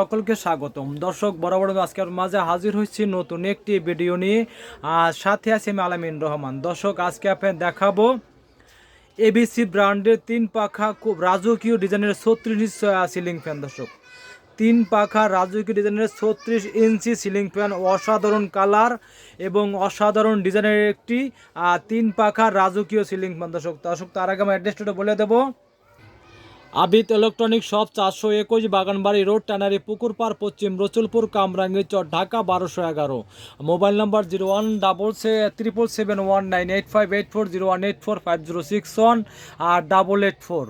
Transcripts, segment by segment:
সকলকে স্বাগতম। দর্শক, বরাবর আজকের মাঝে হাজির হয়েছি নতুন একটি ভিডিও নিয়ে। আর সাথে আছি আমি আলামিন রহমান। দর্শক, আজকে আপনার দেখাবো এবিসি ব্র্যান্ডের তিন পাখা খুব রাজকীয় ডিজাইনের ছত্রিশ সিলিং ফ্যান দর্শক, তিন পাখা রাজকীয় ডিজাইনের ছত্রিশ ইঞ্চি সিলিং ফ্যান অসাধারণ কালার এবং অসাধারণ ডিজাইনের একটি তিন পাখা রাজকীয় সিলিং ফ্যান দর্শক দর্শক, তার আগে আমি অ্যাড্রেসটা বলে দেবো। আবিদ ইলেকট্রনিক শপ চারশো একুশ বাগানবাড়ি রোড টানারি পুকুর পার পশ্চিম রসুলপুর, কামরাঙ্গি চর, ঢাকা বারোশো এগারো। Mobile number zero one double সে triple seven one nine eight five eight four zero one eight four five zero six one আর ডাবল এইট ফোর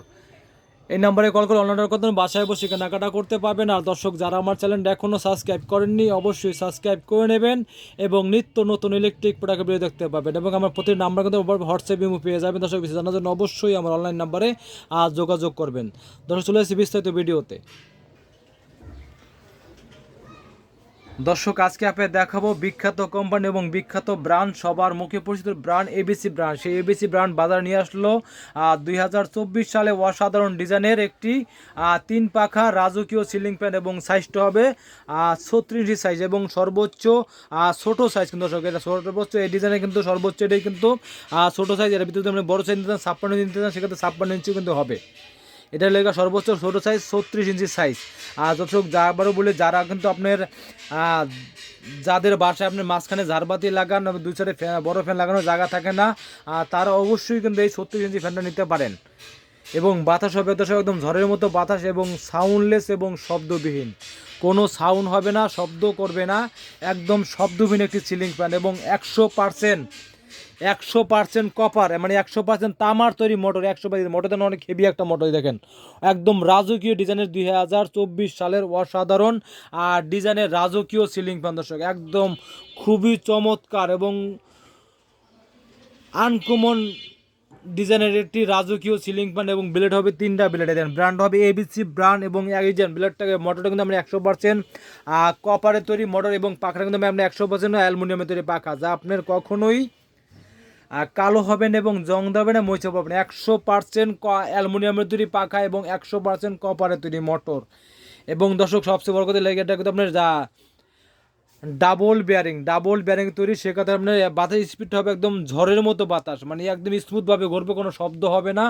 এই নাম্বারে কল করে অনলাইন করতে বাসায় বসে কেনাকাটা করতে পারবেন। আর দর্শক, যারা আমার চ্যানেলটা এখনও সাবস্ক্রাইব করেননি, অবশ্যই সাবস্ক্রাইব করে নেবেন এবং নিত্য নতুন ইলেকট্রিক প্রোডাক্ট ভিডিও দেখতে পাবেন এবং আমার প্রতি নাম্বার কিন্তু হোয়াটসঅ্যাপ ইমো পেয়ে যাবেন। দর্শক, বিশেষ জানার জন্য অবশ্যই আমার অনলাইন নাম্বারে যোগাযোগ করবেন। দর্শক, চলে আসি বিস্তারিত ভিডিওতে। দর্শক, আজকে আপনাদের দেখাবো বিখ্যাত কোম্পানি এবং বিখ্যাত ব্র্যান্ড। সবার মুখে পরিচিত ব্র্যান্ড এবিসি ব্র্যান্ড। সেই এবিসি ব্র্যান্ড বাজার নিয়ে আসলো দুই হাজার চব্বিশ সালে অসাধারণ ডিজাইনের একটি তিন পাখা রাজকীয় সিলিং ফ্যান এবং সাইজটা হবে ছত্রিশ সাইজ এবং সর্বোচ্চ ছোট সাইজ কিন্তু দর্শক, এটা সর্বোচ্চ, এই ডিজাইনে কিন্তু সর্বোচ্চ এটাই কিন্তু ছোট সাইজ, এর ভিতরে আপনি বড় সাইজ নিতে চান, ছাপ্পান্ন ইঞ্চি নিতে চান, সেক্ষেত্রে ছাপ্পান্ন ইঞ্চি কিন্তু হবে। এটা লেখা সর্বোচ্চ ছোটো সাইজ ছত্রিশ ইঞ্চি সাইজ আর দর্শক, যা আবারও বলে, যারা কিন্তু আপনার যাদের বাসায় আপনার মাঝখানে ঝাড়বাতি লাগান দুই সাইডে বড় ফ্যান লাগানোর জায়গা থাকে না তারা অবশ্যই কিন্তু এই ছত্রিশ ইঞ্চি ফ্যানটা নিতে পারেন। এবং বাতাস হবে দর্শক একদম ঝড়ের মতো বাতাস এবং সাউন্ডলেস এবং শব্দবিহীন। কোনো সাউন্ড হবে না, শব্দ করবে না, একদম শব্দবিহীন একটি সিলিং ফ্যান এবং একশো পার্সেন্ট একশো পার্সেন্ট কপার মানে একশো পার্সেন্ট তামার তৈরি মোটর একশো পার্সেন্ট মোটর দেন অনেক হেভি একটা মোটর দেখেন। একদম রাজকীয় ডিজাইনের দুই হাজার চব্বিশ সালের অসাধারণ, আর ডিজাইনের রাজকীয় সিলিং ফ্যান দর্শক, একদম খুবই চমৎকার এবং আনকমন ডিজাইনের একটি রাজকীয় সিলিং ফ্যান এবং ব্লেড হবে তিনটা ব্লেড দেন ব্র্যান্ড হবে এবিসি ব্র্যান্ড এবং এগেন ব্লেডটাকে মোটরটা কিন্তু আমরা একশো পার্সেন্ট কপারের তৈরি মোটর এবং পাখাটা কিন্তু আমরা একশো পার্সেন্ট অ্যালুমিনিয়ামের তৈরি পাখা, যা আপনার কখনোই কালো হবেন এবং জং দেবে না মইচে পাবেন একশো পার্সেন্ট ক অ্যালুমিনিয়ামের তৈরি পাখা এবং একশো পার্সেন্ট কপারের তৈরি মোটর। এবং দর্শক, সবচেয়ে বড় কথা লেগে এটা কিন্তু আপনার যা ডাবল বেয়ারিং ডাবল বেয়ারিং তৈরি সেক্ষেত্রে আপনার বাতাস স্পিড হবে একদম ঝড়ের মতো বাতাস। মানে একদম স্মুথভাবে ঘুরবে, কোনো শব্দ হবে না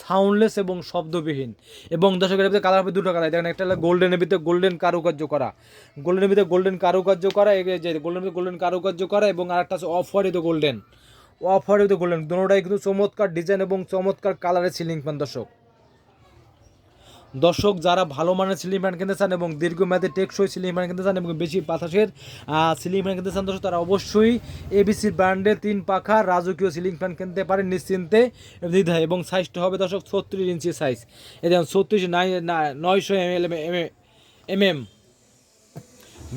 সাউন্ডলেস এবং শব্দবিহীন। এবং দর্শকের ভিতরে কালার হবে দুটো কালার দেখেন, একটা হলো গোল্ডেনের ভিতরে গোল্ডেন কারুকার্য করা। গোল্ডেনের ভিতরে গোল্ডেন কারুকার্য করা, এই যে গোল্ডেন গোল্ডেন কারুকার্য করা এবং আরেকটা আছে off white golden off white golden দুটোটাই কিন্তু চমৎকার ডিজাইন এবং চমৎকার কালারের সিলিং ফ্যান দর্শক। দর্শক, যারা ভালো মানের সিলিং ফ্যান কিনতে চান এবং দীর্ঘমেয়াদী টেকসই সিলিং ফ্যান কিনতে চান এবং বেশি বাতাসের সিলিং ফ্যান কিনতে চান, দর্শক, তারা অবশ্যই এবিসি ব্র্যান্ডের তিন পাখা রাজকীয় সিলিং ফ্যান কিনতে পারেন নিশ্চিন্তে দ্বিধায় এবং সাইজটা হবে, দর্শক, ছত্রিশ ইঞ্চি সাইজ এই দেখুন, ছত্রিশ নয়শো এম এল এম এম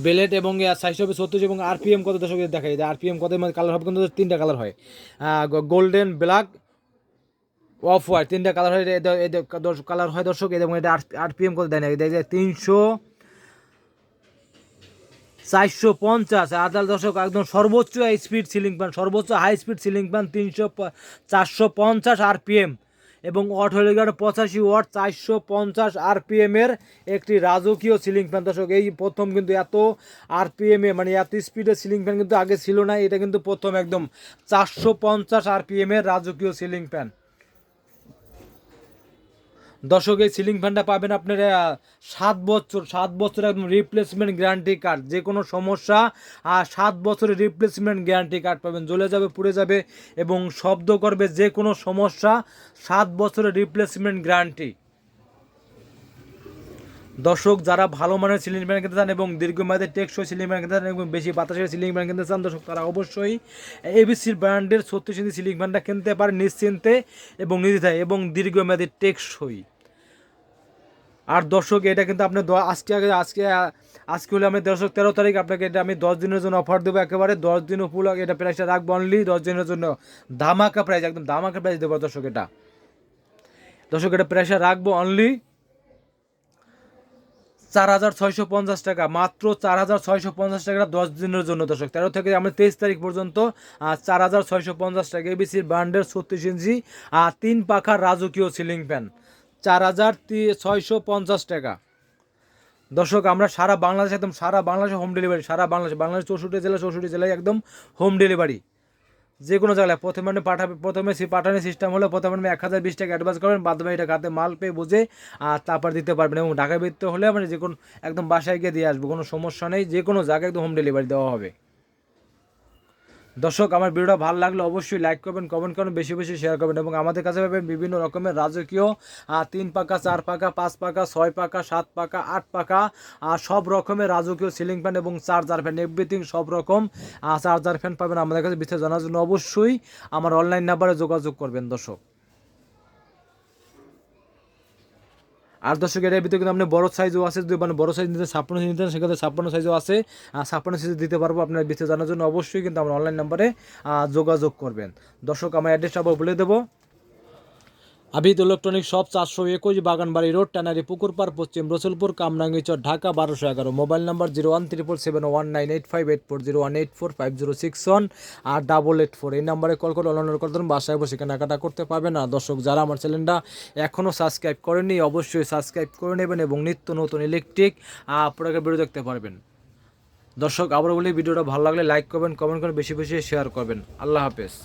বেলেট এবং সাইজ হবে ছত্রিশ এবং আরপিএম কত দর্শক দেখা যায় আরপিএম কত কালার হবে? কিন্তু তিনটা কালার হয়। গোল্ডেন ব্ল্যাক অফ হোয়াইট তিনটা কালার হয়। কালার হয় দর্শক। এবং এটা আরপিএম কত দেয় না যায় তিনশো চারশো পঞ্চাশ। আদাল দর্শক, একদম সর্বোচ্চ স্পিড সিলিং ফ্যান সর্বোচ্চ হাই স্পিড সিলিং ফ্যান তিনশো চারশো পঞ্চাশ আরপিএম। এবং হলে পঁচাশি ওয়াট, চারশো পঞ্চাশ আরপিএমের একটি রাজকীয় সিলিং ফ্যান দর্শক, এই প্রথম কিন্তু এত আরপিএমে মানে এত স্পিডে সিলিং ফ্যান কিন্তু আগে ছিল না, এটা কিন্তু প্রথম একদম চারশো পঞ্চাশ আরপিএমের রাজকীয় সিলিং ফ্যান দর্শক, এই সিলিং ফ্যানটা পাবেন আপনার সাত বছর সাত বছর একদম রিপ্লেসমেন্ট গ্যারান্টি কার্ড যে কোনো সমস্যা আর সাত বছরের রিপ্লেসমেন্ট গ্যারান্টি কার্ড পাবেন। জ্বলে যাবে, পুড়ে যাবে এবং শব্দ করবে যে কোনো সমস্যা, সাত বছরের রিপ্লেসমেন্ট গ্যারান্টি দর্শক, যারা ভালো মানের সিলিং ফ্যান কিনতে চান এবং দীর্ঘমেয়াদী টেকসই সিলিং ফ্যান কিনতে চান এবং বেশি বাতাসের সিলিং ফ্যান কিনতে চান, দর্শক, তারা অবশ্যই এবিসির ব্র্যান্ডের ছত্রিশ ইঞ্চি সিলিং ফ্যানটা কিনতে পারে নিশ্চিন্তে এবং নির্দ্বিধায় এবং দীর্ঘমেয়াদী টেকসই। আর দর্শক, এটা কিন্তু আপনি আজকে আগে আজকে আজকে হলে আমি দর্শক তেরো তারিখ, আপনাকে এটা আমি দশ দিনের জন্য অফার দেবো একেবারে। দশ দিন উপলক্ষে এটা প্রাইসটা রাখব অনলি দশ দিনের জন্য। ধামাকা প্রাইস একদম ধামাকা প্রাইস দেবো দর্শক এটা। দর্শক, এটা প্রাইসটা রাখব অনলি চার হাজার ছয়শো পঞ্চাশ টাকা, মাত্র চার হাজার ছয়শো পঞ্চাশ টাকা দশ দিনের জন্য দর্শক। তেরো থেকে আমরা তেইশ তারিখ পর্যন্ত চার হাজার ছয়শো পঞ্চাশ টাকা এবিসির ব্র্যান্ডের ছত্রিশ ইঞ্চি আর তিন পাখার রাজকীয় সিলিং ফ্যান চার হাজার ছয়শো পঞ্চাশ টাকা। দর্শক, আমরা সারা বাংলাদেশ একদম সারা বাংলাদেশে হোম ডেলিভারি সারা বাংলাদেশ বাংলাদেশ চৌষট্টি জেলা, চৌষট্টি জেলায় একদম হোম ডেলিভারি যে কোনো জায়গায় প্রথমে পাঠাবে প্রথমে পাঠানোর সিস্টেম হলে, প্রথমে এক হাজার বিশ টাকা অ্যাডভান্স করবেন বাদ টাকা হাতে মাল পেয়ে বুঝে, আর তারপর দিতে পারবেন এবং ঢাকা বেরতে হলে মানে যে কোনো একদম বাসায় গিয়ে দিয়ে আসব, কোনো সমস্যা নেই যে কোনো জায়গায় একদম হোম ডেলিভারি দেওয়া হবে। দর্শক, আমার ভিডিওটা ভালো লাগলে অবশ্যই লাইক করবেন কমেন্ট করবেন, বেশি বেশি শেয়ার করবেন এবং আমাদের কাছে পাবেন বিভিন্ন রকমের রাজকীয় তিন পাকা, চার পাকা, পাঁচ পাকা, ছয় পাকা, সাত পাকা, আট পাকা আর সব রকমের রাজকীয় সিলিং ফ্যান এবং চার্জার ফ্যান এভরিথিং সব রকম চার্জার ফ্যান পাবেন আমাদের কাছে বিস্তারিত জানার জন্য অবশ্যই আমার অনলাইন নাম্বারে যোগাযোগ করবেন দর্শক। আর দর্শক এর ভিতরে কিন্তু আপনি বড় সাইজও আছে, যদি মানে বড় সাইজ নিতে ছাপ্পান্ন সাইজ নিতেন, সেক্ষেত্রে ছাপ্পান্ন সাইজও আছে। আর ছাপ্পান্ন সাইজ দিতে পারব আপনার বিস্তারিত জানার জন্য। অবশ্যই কিন্তু আমার অনলাইন নাম্বারে যোগাযোগ করবেন। দর্শক, আমার অ্যাড্রেসটা আবার বলে দেবো। আবিদ ইলেকট্রনিক শপ চারশো একুশ বাগানবাড়ি রোড টানারি পুকুরপাড় পশ্চিম রসুলপুর, কামরাঙ্গিচর, ঢাকা, বারোশো এগারো। Mobile number zero one triple seven one nine eight five eight four zero one eight four five zero six one আর ডাবল এইট ফোর। এই নাম্বারে কল করে অনলাইন কল করুন, বাসায় বসে কেনাকাটা করতে পারবেন। না দর্শক, যারা আমার চ্যানেলটা এখনও সাবস্ক্রাইব করেননি, অবশ্যই সাবস্ক্রাইব করে নেবেন এবং নিত্য নতুন ইলেকট্রিক প্রোডাক্টের ভিডিও দেখতে পারবেন। দর্শক আবার বলি, ভিডিওটা ভালো লাগলে লাইক করবেন, কমেন্ট করবেন বেশি বেশি শেয়ার করবেন। আল্লাহ হাফেজ।